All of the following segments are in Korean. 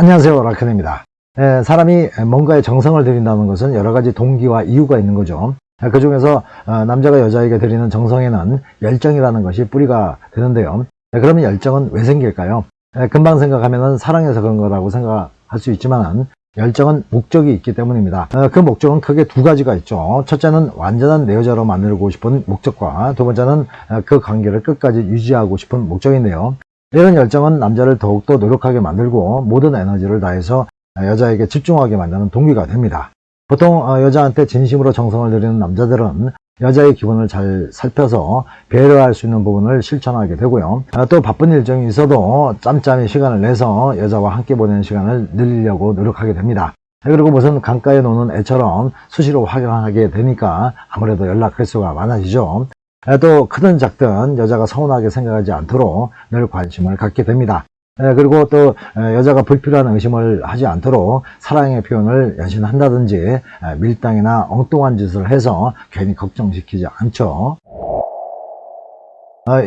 안녕하세요 라크입니다. 사람이 뭔가에 정성을 들인다는 것은 여러 가지 동기와 이유가 있는 거죠. 그 중에서 어, 남자가 여자에게 드리는 정성에는 열정이라는 것이 뿌리가 되는데요. 그러면 열정은 왜 생길까요? 에, 금방 생각하면 사랑해서 그런 거라고 생각할 수 있지만 열정은 목적이 있기 때문입니다. 어, 그 목적은 크게 두 가지가 있죠. 첫째는 완전한 내 여자로 만들고 싶은 목적과 두 번째는 어, 그 관계를 끝까지 유지하고 싶은 목적인데요 이런 열정은 남자를 더욱더 노력하게 만들고 모든 에너지를 다해서 여자에게 집중하게 만드는 동기가 됩니다. 보통 어, 여자한테 진심으로 정성을 들이는 남자들은 여자의 기분을 잘 살펴서 배려할 수 있는 부분을 실천하게 되고요. 아, 또 바쁜 일정이 있어도 짬짬이 시간을 내서 여자와 함께 보내는 시간을 늘리려고 노력하게 됩니다. 그리고 무슨 강가에 노는 애처럼 수시로 확인하게 되니까 아무래도 연락 횟수가 많아지죠. 또 크든 작든 여자가 서운하게 생각하지 않도록 늘 관심을 갖게 됩니다. 그리고 또 여자가 불필요한 의심을 하지 않도록 사랑의 표현을 연신한다든지 밀당이나 엉뚱한 짓을 해서 괜히 걱정시키지 않죠.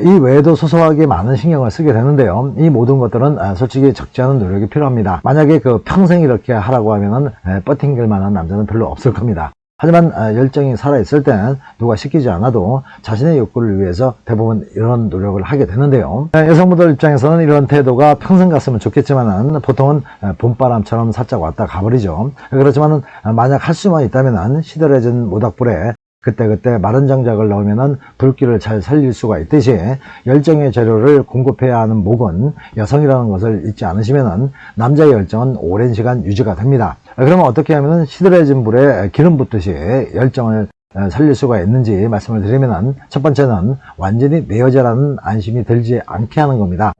이 외에도 소소하게 많은 신경을 쓰게 되는데요. 이 모든 것들은 솔직히 적지 않은 노력이 필요합니다. 만약에 그 평생 이렇게 하라고 하면은 뻗팅길 만한 남자는 별로 없을 겁니다. 하지만 열정이 살아있을 땐 누가 시키지 않아도 자신의 욕구를 위해서 대부분 이런 노력을 하게 되는데요. 여성분들 입장에서는 이런 태도가 평생 갔으면 좋겠지만 보통은 봄바람처럼 살짝 왔다 가버리죠. 그렇지만 만약 할 수만 있다면 시들해진 모닥불에 그때그때 마른 장작을 넣으면 불길을 잘 살릴 수가 있듯이 열정의 재료를 공급해야 하는 목은 여성이라는 것을 잊지 않으시면 남자의 열정은 오랜 시간 유지가 됩니다. 그러면 어떻게 하면 시들해진 불에 기름 붓듯이 열정을 살릴 수가 있는지 말씀을 드리면 첫 번째는 완전히 내 여자라는 안심이 들지 않게 하는 겁니다.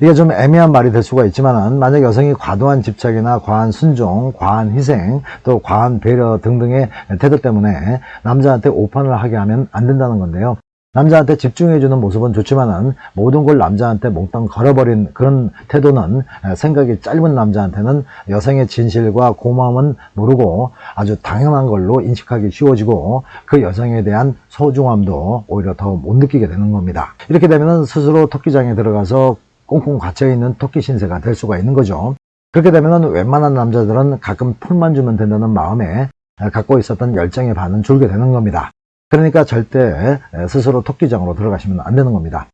이게 좀 애매한 말이 될 수가 있지만 만약 여성이 과도한 집착이나 과한 순종, 과한 희생, 또 과한 배려 등등의 태도 때문에 남자한테 오판을 하게 하면 안 된다는 건데요. 남자한테 집중해주는 모습은 좋지만은 모든 걸 남자한테 몽땅 걸어버린 그런 태도는 생각이 짧은 남자한테는 여성의 진실과 고마움은 모르고 아주 당연한 걸로 인식하기 쉬워지고 그 여성에 대한 소중함도 오히려 더 못 느끼게 되는 겁니다. 이렇게 되면 스스로 토끼장에 들어가서 꽁꽁 갇혀있는 토끼 신세가 될 수가 있는 거죠. 그렇게 되면 웬만한 남자들은 가끔 풀만 주면 된다는 마음에 갖고 있었던 열정의 반은 줄게 되는 겁니다. 그러니까 절대 스스로 토끼장으로 들어가시면 안 되는 겁니다.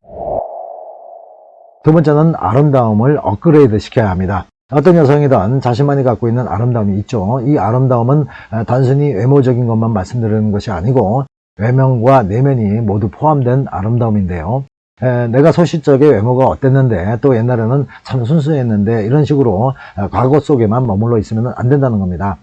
두 번째는 아름다움을 업그레이드 시켜야 합니다. 어떤 여성이든 자신만이 갖고 있는 아름다움이 있죠. 이 아름다움은 단순히 외모적인 것만 말씀드리는 것이 아니고 외면과 내면이 모두 포함된 아름다움인데요. 에, 내가 소시적에 외모가 어땠는데 또 옛날에는 참 순수했는데 이런 식으로 과거 속에만 머물러 있으면 안 된다는 겁니다.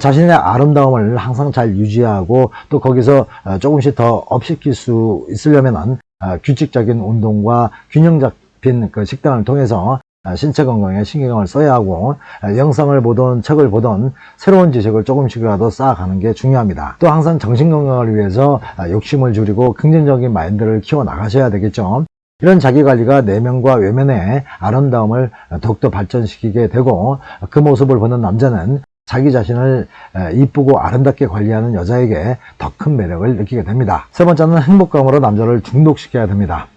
자신의 아름다움을 항상 잘 유지하고 또 거기서 조금씩 더 업시킬 수 있으려면 규칙적인 운동과 균형 잡힌 그 식단을 통해서 신체 건강에 신경을 써야 하고 영상을 보던 책을 보던 새로운 지식을 조금씩이라도 쌓아가는 게 중요합니다. 또 항상 정신 건강을 위해서 욕심을 줄이고 긍정적인 마인드를 키워 나가셔야 되겠죠. 이런 자기관리가 내면과 외면의 아름다움을 더욱더 발전시키게 되고 그 모습을 보는 남자는 자기 자신을 이쁘고 아름답게 관리하는 여자에게 더 큰 매력을 느끼게 됩니다. 세 번째는 행복감으로 남자를 중독시켜야 됩니다.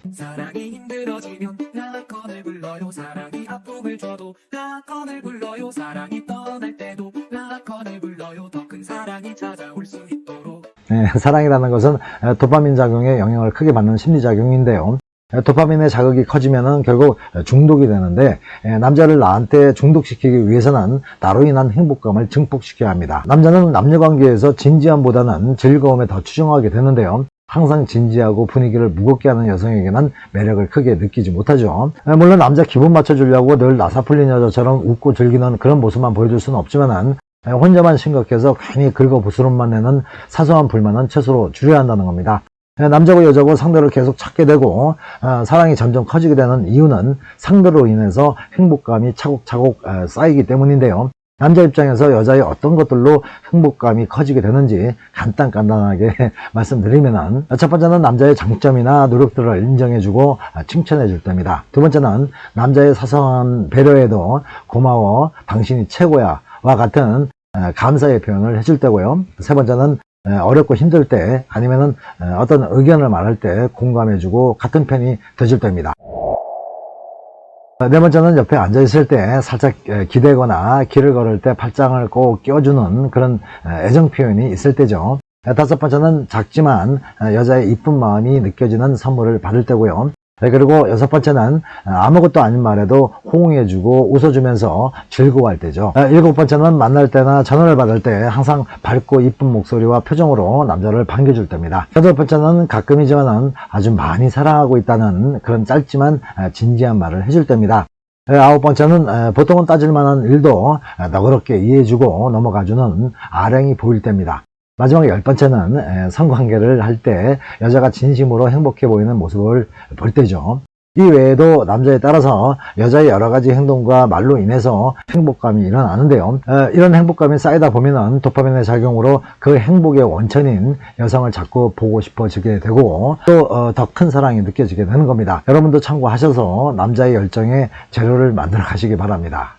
네, 사랑이라는 것은 도파민 작용에 영향을 크게 받는 심리작용인데요. 도파민의 자극이 커지면 결국 중독이 되는데 남자를 나한테 중독시키기 위해서는 나로 인한 행복감을 증폭시켜야 합니다. 남자는 남녀 관계에서 진지함보다는 즐거움에 더 추정하게 되는데요. 항상 진지하고 분위기를 무겁게 하는 여성에게는 매력을 크게 느끼지 못하죠. 물론 남자 기분 맞춰주려고 늘 나사 풀린 여자처럼 웃고 즐기는 그런 모습만 보여줄 수는 없지만은 혼자만 심각해서 괜히 긁어부스럼만 내는 사소한 불만은 최소로 줄여야 한다는 겁니다. 남자고 여자고 상대를 계속 찾게 되고 어, 사랑이 점점 커지게 되는 이유는 상대로 인해서 행복감이 차곡차곡 어, 쌓이기 때문인데요. 남자 입장에서 여자의 어떤 것들로 행복감이 커지게 되는지 간단간단하게 말씀드리면 첫 번째는 남자의 장점이나 노력들을 인정해주고 칭찬해 줄 때입니다. 두 번째는 남자의 사소한 배려에도 고마워 당신이 최고야 와 같은 감사의 표현을 해줄 때고요. 세 번째는 어렵고 힘들 때 아니면은 어떤 의견을 말할 때 공감해주고 같은 편이 되줄 때입니다. 어, 네 번째는 옆에 앉아 있을 때 살짝 에, 기대거나 길을 걸을 때 팔짱을 꼭 껴주는 그런 에, 애정 표현이 있을 때죠. 에, 다섯 번째는 작지만 에, 여자의 이쁜 마음이 느껴지는 선물을 받을 때고요. 네, 그리고 여섯 번째는 아무것도 아닌 말에도 호응해주고 웃어주면서 즐거워할 때죠. 아, 일곱 번째는 만날 때나 전화를 받을 때 항상 밝고 이쁜 목소리와 표정으로 남자를 반겨줄 때입니다. 여덟 번째는 가끔이지만은 아주 많이 사랑하고 있다는 그런 짧지만 아, 진지한 말을 해줄 때입니다. 네, 아홉 번째는 에, 보통은 따질 만한 일도 아, 너그럽게 이해해주고 넘어가주는 아량이 보일 때입니다. 마지막 열 번째는 에, 성관계를 할 때 여자가 진심으로 행복해 보이는 모습을 볼 때죠. 이 외에도 남자에 따라서 여자의 여러 가지 행동과 말로 인해서 행복감이 일어나는데요. 에, 이런 행복감이 쌓이다 보면은 도파민의 작용으로 그 행복의 원천인 여성을 자꾸 보고 싶어지게 되고 또 더 큰 사랑이 느껴지게 되는 겁니다. 여러분도 참고하셔서 남자의 열정의 재료를 만들어 가시기 바랍니다.